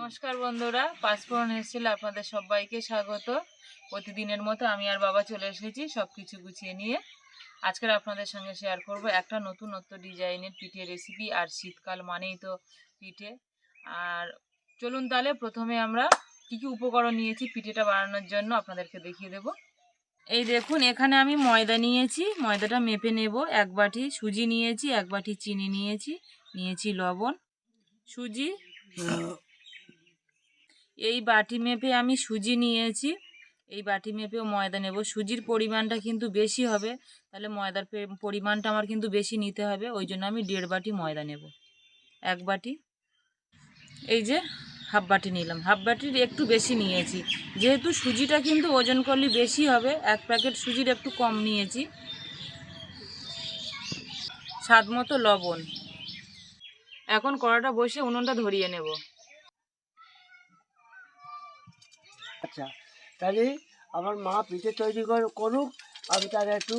নমস্কার বন্ধুরা পাঁচফোড়ন এসেছিল আপনাদের সবাইকে স্বাগত। প্রতিদিনের মতো আমি আর বাবা চলে এসেছি সব কিছু গুছিয়ে নিয়ে। আজকের আপনাদের সঙ্গে শেয়ার করব একটা নতুনত্ব ডিজাইনের পিঠে রেসিপি আর শীতকাল মানেই তো পিঠে। আর চলুন তাহলে প্রথমে আমরা কী কী উপকরণ নিয়েছি পিঠেটা বানানোর জন্য আপনাদেরকে দেখিয়ে দেব। এই দেখুন, এখানে আমি ময়দা নিয়েছি, ময়দাটা মেপে নেব। এক বাটি সুজি নিয়েছি, এক বাটি চিনি নিয়েছি নিয়েছি লবণ। সুজি এই বাটি মেপে আমি সুজি নিয়েছি। এই বাটি মেপেও ময়দা নেব। সুজির পরিমাণটা কিন্তু বেশি হবে। তাহলে ময়দার পরিমাণটা আমার কিন্তু বেশি নিতে হবে। ওই জন্য আমি দেড় বাটি ময়দা নেব। এক বাটি। এই যে হাফ বাটি নিলাম। হাফ বাটির একটু বেশি নিয়েছি। যেহেতু সুজিটা কিন্তু ওজন করলে বেশি হবে, এক প্যাকেট সুজির একটু কম নিয়েছি। স্বাদ মতো লবণ। এখন কড়াটা বসে উনুনটা ধরিয়ে নেব আচ্ছা তাহলে আমার মা পিঠে তৈরি কর- করুক আমি তার একটু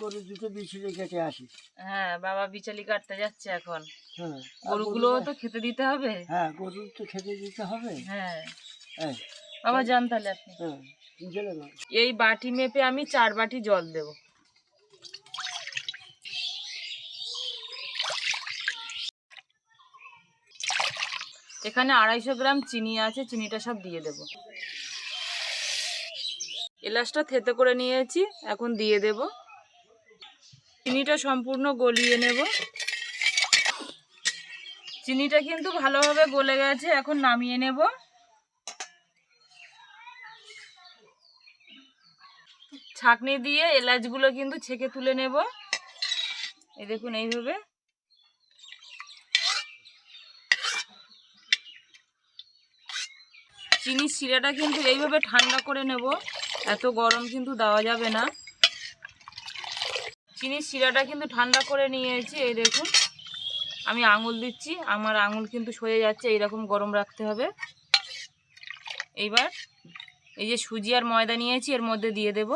গরু দুটো বিছিয়ে কেটে আসি। হ্যাঁ বাবা বিচালি কাটতে যাচ্ছে এখন। হ্যাঁ আর গরুগুলোও তো খেতে দিতে হবে। হ্যাঁ গরু তো খেতে দিতে হবে। হ্যাঁ। বাবা যান তাহলে আপনি। হ্যাঁ এই বাটি মেপে আমি চার বাটি জল দেব। এখানে আড়াইশো গ্রাম চিনি আছে চিনিটা সব দিয়ে দেব। এলাচটা থেতে করে নিয়েছি, এখন দিয়ে দেব। চিনিটা সম্পূর্ণ গলিয়ে নেব। চিনিটা কিন্তু ভালোভাবে গলে গেছে, এখন নামিয়ে নেব। ছাঁকনি দিয়ে এলাচগুলো কিন্তু ছেঁকে তুলে নেব। এই দেখুন এইভাবে। চিনির শিরাটা কিন্তু এইভাবে ঠান্ডা করে নেব। এত গরম কিন্তু দেওয়া যাবে না। চিনির শিরাটা কিন্তু ঠান্ডা করে নিয়েছি, এই দেখুন। আমি আঙুল দিচ্ছি, আমার আঙুল কিন্তু সয়ে যাচ্ছে, এইরকম গরম রাখতে হবে। এইবার এই যে সুজি আর ময়দা নিয়েছি, এর মধ্যে দিয়ে দেব।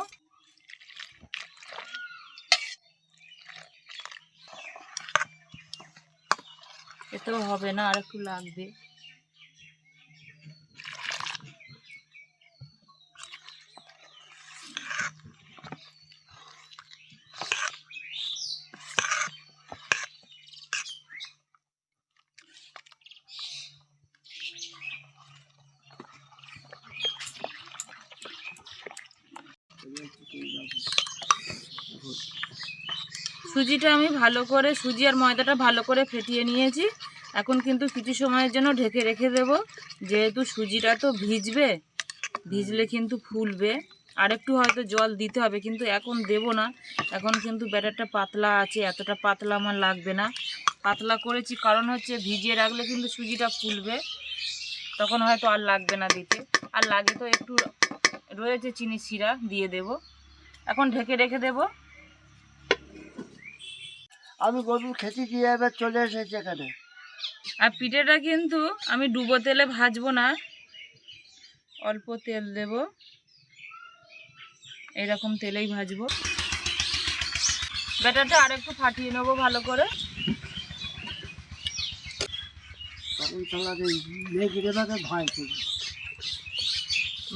এতেও হবে না, আর একটু লাগবে। সুজিটা আমি ভালো করে, সুজি আর ময়দাটা ভালো করে ফেটিয়ে নিয়েছি। এখন কিন্তু কিছু সময়ের জন্য ঢেকে রেখে দেব। যেহেতু সুজিটা তো ভিজবে, ভিজলে কিন্তু ফুলবে। আর একটু হয়তো জল দিতে হবে, কিন্তু এখন দেব না। এখন কিন্তু ব্যাটারটা পাতলা আছে, এতটা পাতলা আমার লাগবে না। পাতলা করেছি, কারণ হচ্ছে ভিজিয়ে রাখলে কিন্তু সুজিটা ফুলবে। তখন হয়তো আর লাগবে না দিতে। আর লাগে তো একটু রয়েছে চিনি শিরা, দিয়ে দেব। এখন ঢেকে রেখে দেবো। আমি গরু খেতে দিয়ে এবার চলে এসেছি এখানে। আর পিঠেটা কিন্তু আমি ডুবো তেলে ভাজবো না অল্প তেল দেব। এইরকম তেলেই ভাজবো। ব্যাটারটা আর একটু ফাটিয়ে নেব ভালো করি।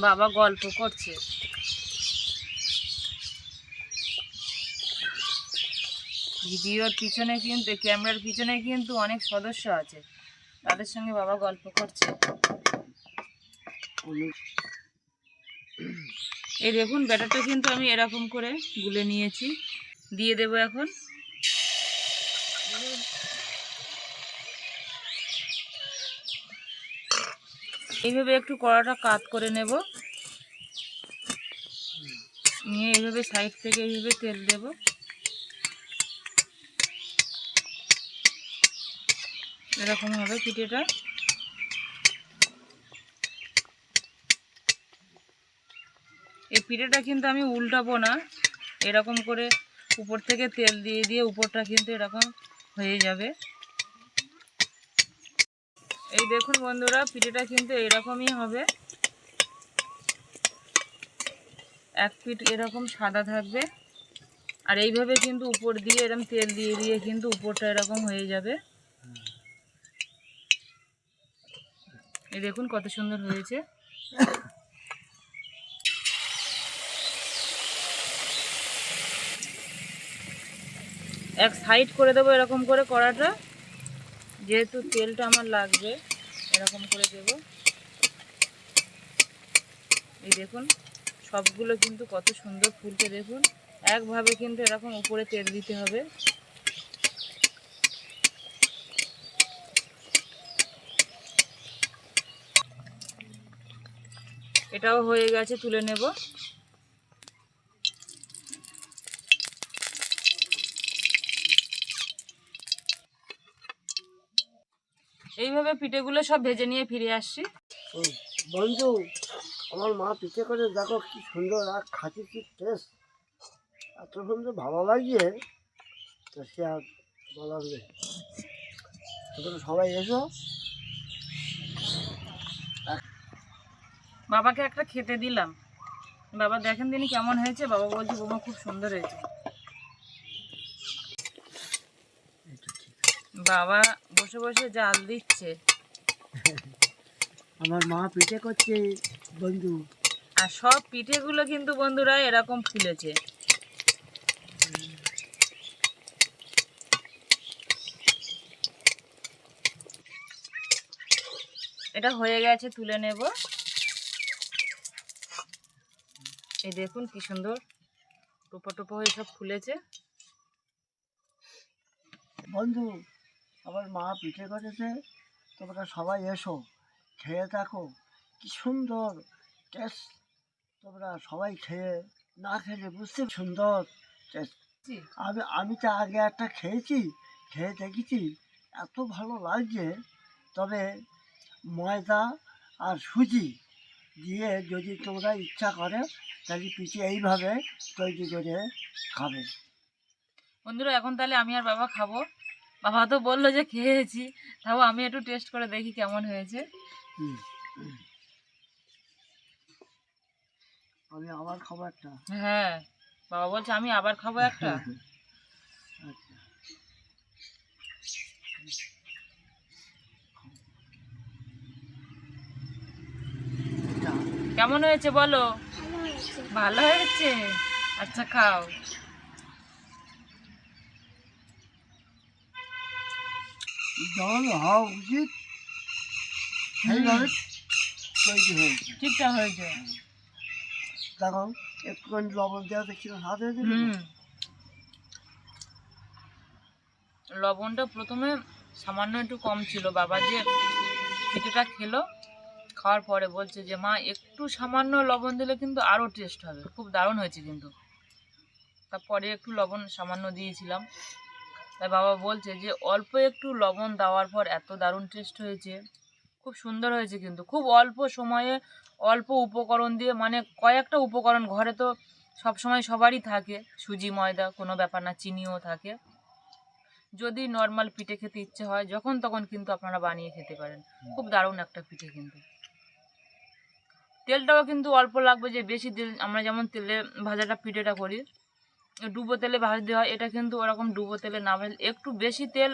বাবা গল্প করছে। ভিডিওর পিছনে কিন্তু ক্যামেরার পিছনে কিন্তু অনেক সদস্য আছে। তাদের সঙ্গে বাবা গল্প করছে। এই দেখুন, ব্যাটারটা কিন্তু আমি এরকম করে গুলে নিয়েছি। দিয়ে দেবো এখন। এইভাবে একটু কড়াটা কাত করে নেব। নিয়ে এইভাবে সাইড থেকে এইভাবে তেল দেব। এরকম হবে পিঠেটা। এই পিঠেটা কিন্তু আমি উল্টাবো না। এরকম করে উপর থেকে তেল দিয়ে দিয়ে উপরটা কিন্তু এরকম হয়ে যাবে। এই দেখুন বন্ধুরা, পিঠেটা কিন্তু এরকমই হবে। এক পিঠ এরকম সাদা থাকবে। আর এইভাবে কিন্তু উপর দিয়ে এরকম তেল দিয়ে দিয়ে কিন্তু উপরটা এরকম হয়ে যাবে। এই দেখুন কত সুন্দর হয়েছে। এক সাইড করে দেবো এরকম করে কড়াটা। যেহেতু তেলটা আমার লাগবে, এরকম করে দেব। এই দেখুন, সবগুলো কিন্তু কত সুন্দর ফুলতে দেখুন। একভাবে কিন্তু এরকম উপরে তেল দিতে হবে। এটাও হয়ে গেছে, তুলে নেব। এইভাবে পিঠেগুলো সব ভেজে নিয়ে ফিরে আসছি। বন্ধু, আমার মা পিঠে করে, দেখো কি সুন্দর আর খাচ্ছি কি টেস্ট এত সুন্দর ভালো লাগছে? তো সে আর বলার নেই। সবাই এসো। বাবাকে একটা খেতে দিলাম। বাবা দেখেন দিনই কেমন হয়েছে বাবা বলছে বোমা খুব সুন্দর হয়েছে। বাবা বসে বসে জাল দিচ্ছে। আমার মা পিঠে করছে বন্ধু। আর সব পিঠেগুলো কিন্তু বন্ধুরা এরকম ফুলেছে। এটা হয়ে গেছে তুলে নেব। এই দেখুন কি সুন্দর টোপো টোপো হয়ে সব ফুলেছে। বন্ধু আমার মা পিঠে করেছে তোমরা সবাই এসো খেয়ে দেখো কি সুন্দর টেস্ট তোমরা সবাই খেয়ে না খেলে বুঝতে সুন্দর টেস্ট। আমি আমি তো আগে একটা খেয়েছি খেয়ে দেখেছি এত ভালো লাগছে তবে ময়দা আর সুজি দিয়ে যদি তোমরা ইচ্ছা করে তাহলে পিঠে এইভাবে তৈরি করে খাবে। বন্ধুরা এখন তাহলে আমি আর বাবা খাব। বাবা তো বলল যে খেয়েছি তাও আমি একটু টেস্ট করে দেখি কেমন হয়েছে। আমি আবার খাবারটা হ্যাঁ বাবা বলছে আমি আবার খাব একটা। আচ্ছা। কেমন হয়েছে বলো? ভালো হয়েছে? আচ্ছা খাও। যেমন হওয়া উচিত। সেইভাবে তৈরি হয়েছে। ঠিকঠাক হয়েছে। দেখো একটুখানি লবণ দেওয়া দেখছি হাত হয়ে হুম। লবণটা প্রথমে সামান্য একটু কম ছিল। বাবা যে পিঠেটা খেলো খাওয়ার পরে বলছে যে, মা, একটু সামান্য লবণ দিলে কিন্তু আরও টেস্ট হবে। খুব দারুণ হয়েছে কিন্তু। তারপরে একটু লবণ সামান্য দিয়েছিলাম। তাই বাবা বলছে যে, অল্প একটু লবণ দেওয়ার পর এত দারুণ টেস্ট হয়েছে। খুব সুন্দর হয়েছে কিন্তু। খুব অল্প সময়ে অল্প উপকরণ দিয়ে মানে কয়েকটা উপকরণ ঘরে তো সব সময় সবারই থাকে। সুজি, ময়দা, কোনো ব্যাপার না, চিনিও থাকে। যদি নর্মাল পিঠে খেতে ইচ্ছে হয়, যখন তখন কিন্তু আপনারা বানিয়ে খেতে পারেন। খুব দারুণ একটা পিঠে কিন্তু। তেলটাও কিন্তু অল্প লাগবে যে বেশি তেল আমরা যেমন তেলে ভাজাটা পিঠেটা করি ডুবো তেলে ভাজতে হয় এটা কিন্তু ওরকম ডুবো তেলে না ভাজলে একটু বেশি তেল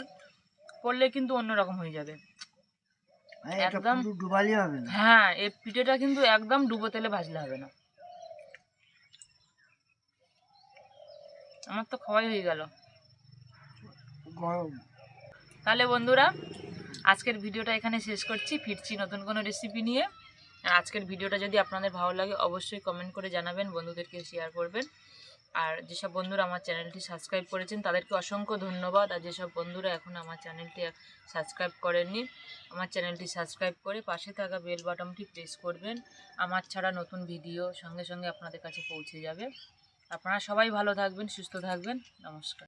পড়লে কিন্তু অন্যরকম হয়ে যাবে। একদম। ডুবালি হবে না। হ্যাঁ এই পিঠেটা কিন্তু একদম ডুবো তেলে ভাজলে হবে না। আমার তো খাওয়াই হয়ে গেল। তাহলে বন্ধুরা আজকের ভিডিওটা এখানে শেষ করছি। ফিরছি নতুন কোনো রেসিপি নিয়ে। আর আজকের ভিডিওটা যদি আপনাদের ভালো লাগে, অবশ্যই কমেন্ট করে জানাবেন বন্ধুদেরকে শেয়ার করবেন। আর যেসব বন্ধুরা আমার চ্যানেলটি সাবস্ক্রাইব করেছেন, তাদেরকে অসংখ্য ধন্যবাদ। আর যেসব বন্ধুরা এখন আমার চ্যানেলটি সাবস্ক্রাইব করেননি, আমার চ্যানেলটি সাবস্ক্রাইব করে পাশে থাকা বেল বাটনটি প্রেস করবেন। আমার ছাড়া নতুন ভিডিও সঙ্গে সঙ্গে আপনাদের কাছে পৌঁছে যাবে। আপনারা সবাই ভালো থাকবেন, সুস্থ থাকবেন। নমস্কার।